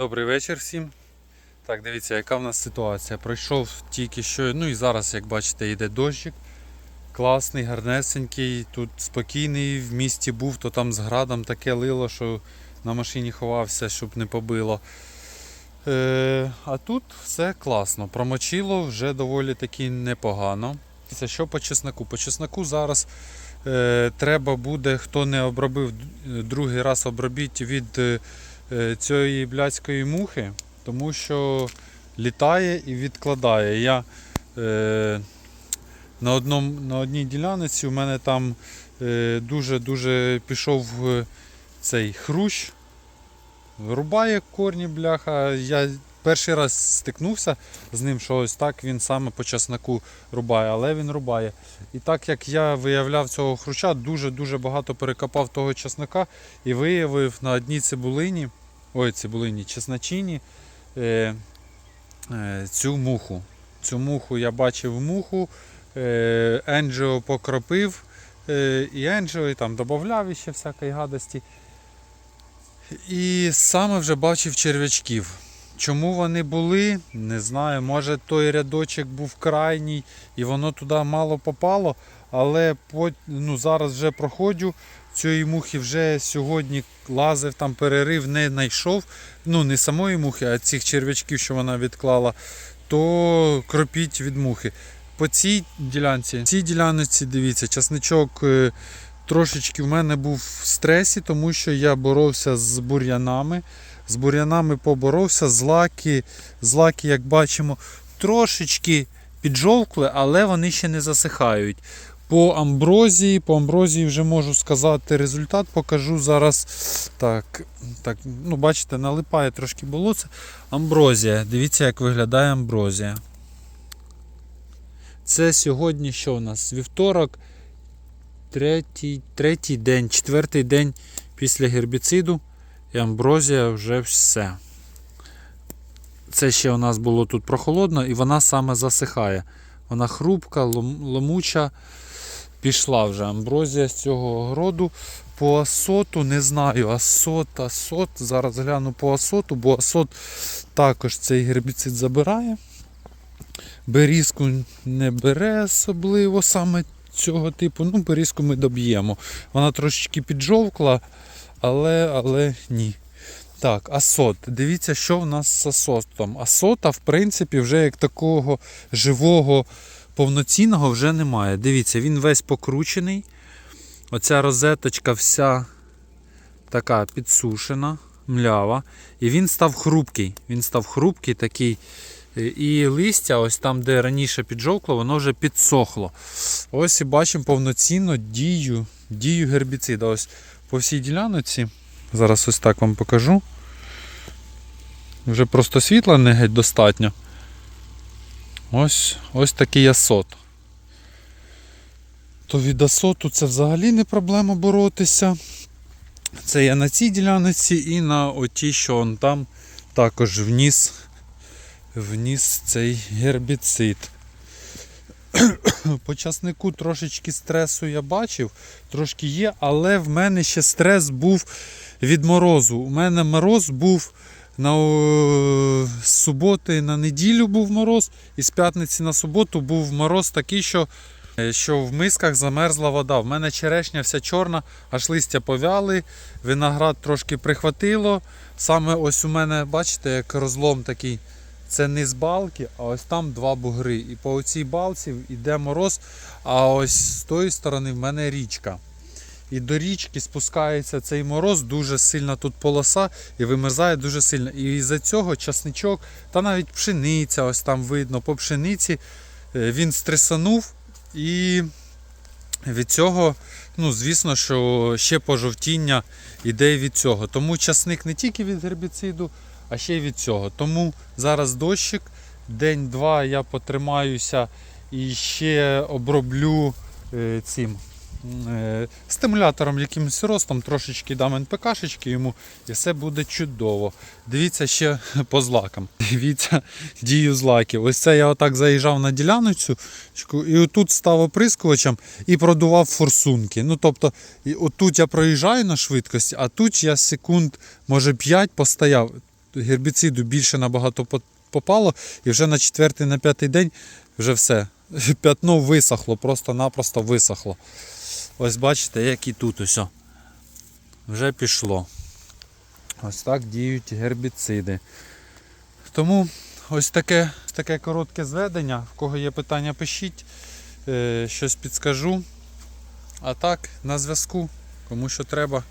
Добрий вечір всім. Так, дивіться, яка в нас ситуація. Пройшов тільки що, ну і зараз, як бачите, йде дощик. Класний, гарнесенький, тут спокійний, в місті був, то там з градом таке лило, що на машині ховався, щоб не побило. Е, а тут все класно. Промочило вже доволі таки непогано. Це що по чесноку? По чесноку зараз е, треба буде, хто не обробив, другий раз обробіть від е, е, цієї блядської мухи, тому що літає і відкладає. Я е, на, одному, на одній ділянці у мене там е, дуже-дуже пішов е, цей хрущ, рубає корні, бляха. Я перший раз стикнувся з ним, що ось так він саме по часнику рубає, але він рубає. І так як я виявляв цього хруща, дуже-дуже багато перекопав того часника і виявив на одній цибулині, ой, цибулині, чесночині е, е, цю муху. Цю муху я бачив муху, е, Енджіо покропив, е, і Енджіо і там додавав ще всякої гадості. І саме вже бачив черв'ячків. Чому вони були, не знаю. Може той рядочок був крайній і воно туди мало попало, але ну, зараз вже проходжу. Цієї мухи вже сьогодні лазив, там перерив, не знайшов. Ну, не самої мухи, а цих черв'ячків, що вона відклала, то кропіть від мухи. По цій ділянці, цій ділянці, дивіться, часничок е, трошечки в мене був в стресі, тому що я боровся з бур'янами. З бур'янами поборовся, злаки, злаки, як бачимо, трошечки піджовкли, але вони ще не засихають. По амброзії, по амброзії вже можу сказати результат, покажу зараз. Так, так, ну бачите, налипає трошки болоце. Амброзія. Дивіться, як виглядає амброзія. Це сьогодні що у нас? Вівторок, третій, третій день, четвертий день після гербіциду. І амброзія вже все. Це ще у нас було тут прохолодно, і вона саме засихає. Вона хрупка, лом- ломуча. Пішла вже амброзія з цього огороду. По асоту не знаю. Асот, асот. Зараз гляну по асоту, бо асот також цей гербіцид забирає. Берізку не бере особливо саме цього типу. Ну, берізку ми доб'ємо. Вона трошечки піджовкла, але, але ні. Так, асот. Дивіться, що в нас з асотом. Асота, в принципі, вже як такого живого, повноцінного вже немає. Дивіться, він весь покручений. Оця розеточка вся така підсушена, млява. І він став хрупкий. Він став хрупкий такий. І листя, ось там, де раніше піджовкло, воно вже підсохло. Ось і бачимо повноцінно дію, дію гербіцида. Ось по всій ділянці. Зараз ось так вам покажу. Вже просто світла не геть достатньо. Ось, ось такий асот. То від асоту це взагалі не проблема боротися. Це я на цій ділянці і на отій, що он там також вніс, вніс цей гербіцид. По часнику трошечки стресу я бачив, трошки є, але в мене ще стрес був від морозу. У мене мороз був на суботи на неділю був мороз, і з п'ятниці на суботу був мороз такий, що, е, що в мисках замерзла вода. В мене черешня вся чорна, аж листя повяли, виноград трошки прихватило. Саме ось у мене, бачите, як розлом такий. Це не з балки, а ось там два бугри. І по цій балці йде мороз, а ось з тої сторони в мене річка. І до річки спускається цей мороз, дуже сильна тут полоса і вимерзає дуже сильно. І із-за цього часничок, та навіть пшениця, ось там видно, по пшениці е, він стресанув і від цього, ну, звісно, що ще пожовтіння іде від цього. Тому часник не тільки від гербіциду, а ще й від цього. Тому зараз дощик, день-два я потримаюся і ще оброблю е, цим стимулятором якимось ростом, трошечки дам НПКшечки йому, і все буде чудово. Дивіться ще по злакам. Дивіться дію злаків. Ось це я отак заїжджав на діляночку, і отут став оприскувачем і продував форсунки. Ну тобто, отут я проїжджаю на швидкості, а тут я секунд, може 5 постояв. гербіциду більше набагато попало, і вже на четвертий, на п'ятий день вже все. П'ятно висохло, просто-напросто висохло. Ось бачите, як і тут ось. Вже пішло. Ось так діють гербіциди. Тому ось таке, таке коротке зведення. В кого є питання, пишіть, е, щось підскажу. А так, на зв'язку, кому що треба.